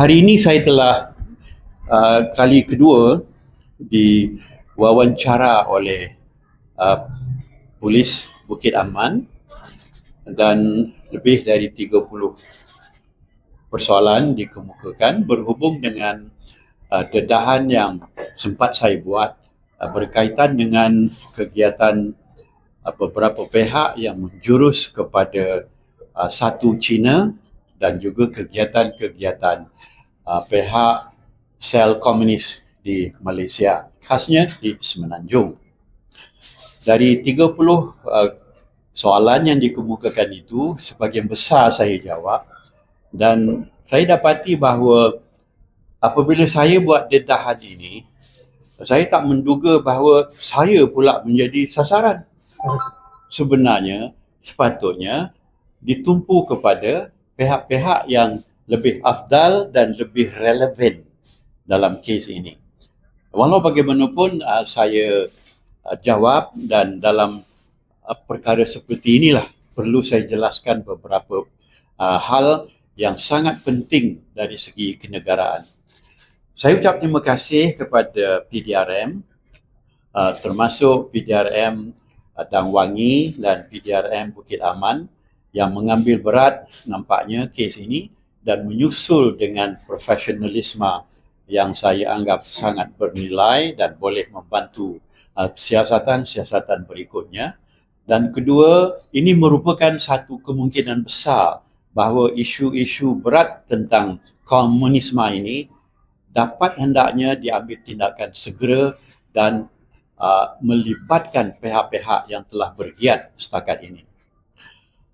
hari ini saya telah uh, kali kedua diwawancara oleh uh, polis Bukit Aman dan lebih dari 30 persoalan dikemukakan berhubung dengan uh, dedahan yang sempat saya buat uh, berkaitan dengan kegiatan uh, beberapa pihak yang menjurus kepada uh, satu Cina dan juga kegiatan-kegiatan uh, pihak sel komunis di Malaysia khasnya di Semenanjung. Dari 30 uh, soalan yang dikemukakan itu sebagian besar saya jawab dan saya dapati bahawa apabila saya buat dedahan ini saya tak menduga bahawa saya pula menjadi sasaran sebenarnya sepatutnya ditumpu kepada pihak-pihak yang lebih afdal dan lebih relevan dalam kes ini walau bagaimanapun uh, saya uh, jawab dan dalam uh, perkara seperti inilah perlu saya jelaskan beberapa uh, hal yang sangat penting dari segi kenegaraan. Saya ucap terima kasih kepada PDRM uh, termasuk PDRM uh, Dang Wangi dan PDRM Bukit Aman yang mengambil berat nampaknya kes ini dan menyusul dengan profesionalisme yang saya anggap sangat bernilai dan boleh membantu uh, siasatan-siasatan berikutnya. Dan kedua, ini merupakan satu kemungkinan besar bahawa isu-isu berat tentang komunisme ini dapat hendaknya diambil tindakan segera dan uh, melibatkan pihak-pihak yang telah bergiat setakat ini.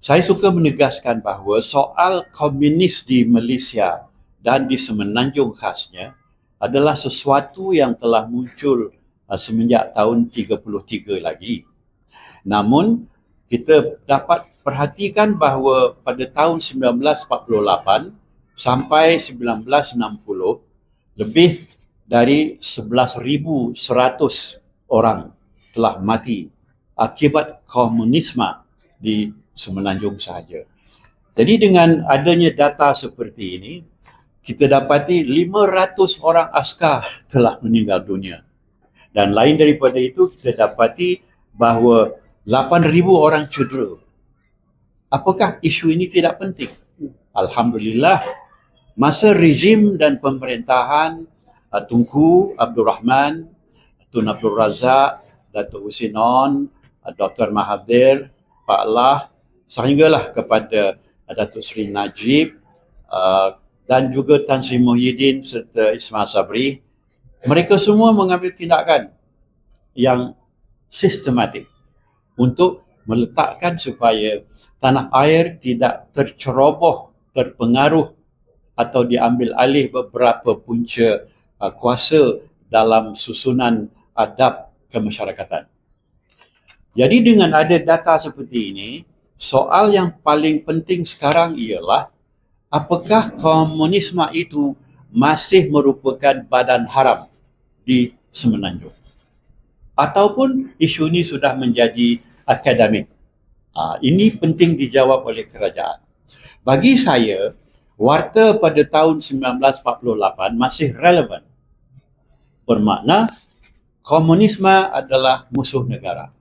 Saya suka menegaskan bahawa soal komunis di Malaysia dan di Semenanjung khasnya adalah sesuatu yang telah muncul uh, semenjak tahun 33 lagi. Namun kita dapat perhatikan bahawa pada tahun 1948 sampai 1960 lebih dari 11,100 orang telah mati akibat komunisme di Semenanjung sahaja. Jadi dengan adanya data seperti ini, kita dapati 500 orang askar telah meninggal dunia. Dan lain daripada itu, kita dapati bahawa 8,000 orang cedera. Apakah isu ini tidak penting? Alhamdulillah, masa rejim dan pemerintahan uh, Tunku Abdul Rahman, Tun Abdul Razak, Datuk Husinon, uh, Dr. Mahathir, Pak Allah, sehinggalah kepada uh, Datuk Seri Najib uh, dan juga Tan Sri Muhyiddin serta Ismail Sabri, mereka semua mengambil tindakan yang sistematik untuk meletakkan supaya tanah air tidak terceroboh, terpengaruh atau diambil alih beberapa punca uh, kuasa dalam susunan adab kemasyarakatan. Jadi dengan ada data seperti ini, soal yang paling penting sekarang ialah apakah komunisme itu masih merupakan badan haram di Semenanjung ataupun isu ini sudah menjadi akademik. Ha, ini penting dijawab oleh kerajaan. Bagi saya, warta pada tahun 1948 masih relevan. Bermakna komunisme adalah musuh negara.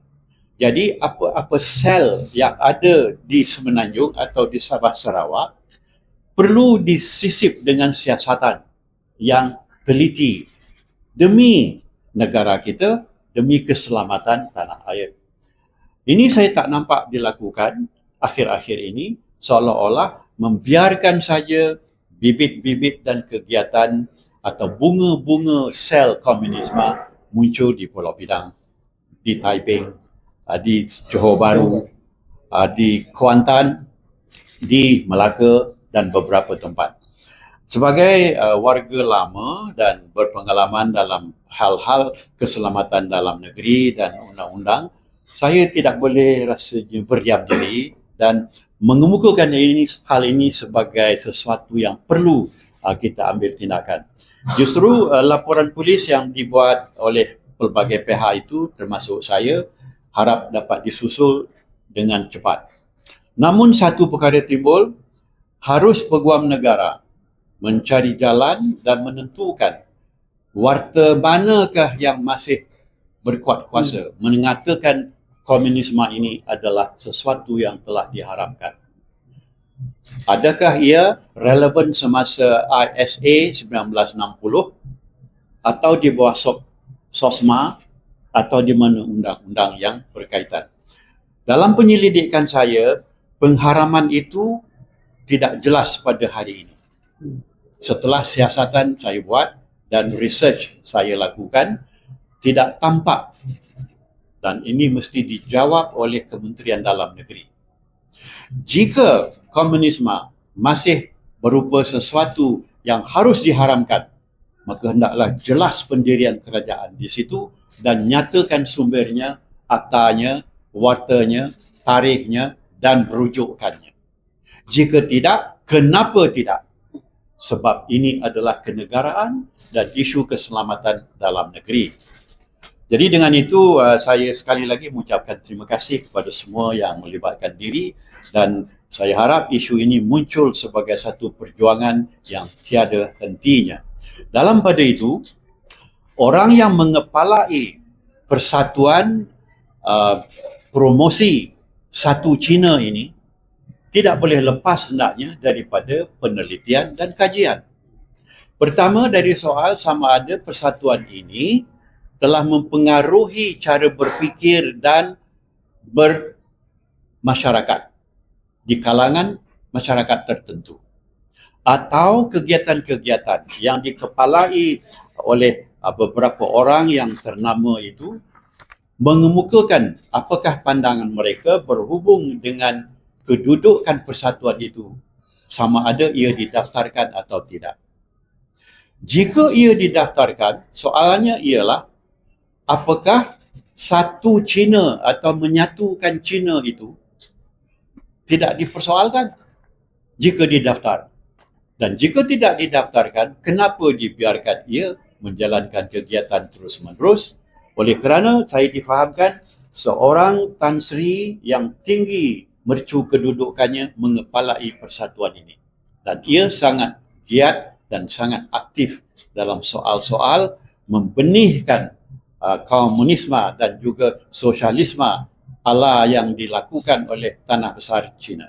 Jadi apa-apa sel yang ada di Semenanjung atau di Sabah Sarawak perlu disisip dengan siasatan yang teliti demi negara kita demi keselamatan tanah air. Ini saya tak nampak dilakukan akhir-akhir ini seolah-olah membiarkan saja bibit-bibit dan kegiatan atau bunga-bunga sel komunisme muncul di Pulau Pinang, di Taiping, di Johor Bahru, ah, di Kuantan, di Melaka dan beberapa tempat. Sebagai uh, warga lama dan berpengalaman dalam hal-hal keselamatan dalam negeri dan undang-undang, saya tidak boleh rasanya berdiam diri dan mengemukakan ini hal ini sebagai sesuatu yang perlu uh, kita ambil tindakan. Justru uh, laporan polis yang dibuat oleh pelbagai pihak itu termasuk saya harap dapat disusul dengan cepat. Namun satu perkara timbul harus peguam negara mencari jalan dan menentukan warta manakah yang masih berkuat kuasa mengatakan komunisme ini adalah sesuatu yang telah diharamkan. Adakah ia relevan semasa ISA 1960 atau di bawah SOSMA atau di mana undang-undang yang berkaitan? Dalam penyelidikan saya, pengharaman itu tidak jelas pada hari ini. Setelah siasatan saya buat dan research saya lakukan, tidak tampak dan ini mesti dijawab oleh Kementerian Dalam Negeri. Jika komunisme masih berupa sesuatu yang harus diharamkan, maka hendaklah jelas pendirian kerajaan di situ dan nyatakan sumbernya, aktanya, wartanya, tarikhnya dan rujukannya. Jika tidak, kenapa tidak? Sebab ini adalah kenegaraan dan isu keselamatan dalam negeri. Jadi dengan itu uh, saya sekali lagi mengucapkan terima kasih kepada semua yang melibatkan diri dan saya harap isu ini muncul sebagai satu perjuangan yang tiada hentinya. Dalam pada itu, orang yang mengepalai persatuan uh, promosi satu Cina ini tidak boleh lepas hendaknya daripada penelitian dan kajian. Pertama dari soal sama ada persatuan ini telah mempengaruhi cara berfikir dan bermasyarakat di kalangan masyarakat tertentu atau kegiatan-kegiatan yang dikepalai oleh uh, beberapa orang yang ternama itu mengemukakan apakah pandangan mereka berhubung dengan kedudukan persatuan itu sama ada ia didaftarkan atau tidak. Jika ia didaftarkan, soalannya ialah apakah satu Cina atau menyatukan Cina itu tidak dipersoalkan jika didaftar. Dan jika tidak didaftarkan, kenapa dibiarkan ia menjalankan kegiatan terus-menerus? Oleh kerana saya difahamkan seorang Tan Sri yang tinggi mercu kedudukannya mengepalai persatuan ini. Dan ia sangat giat dan sangat aktif dalam soal-soal membenihkan uh, komunisme dan juga sosialisme ala yang dilakukan oleh tanah besar China.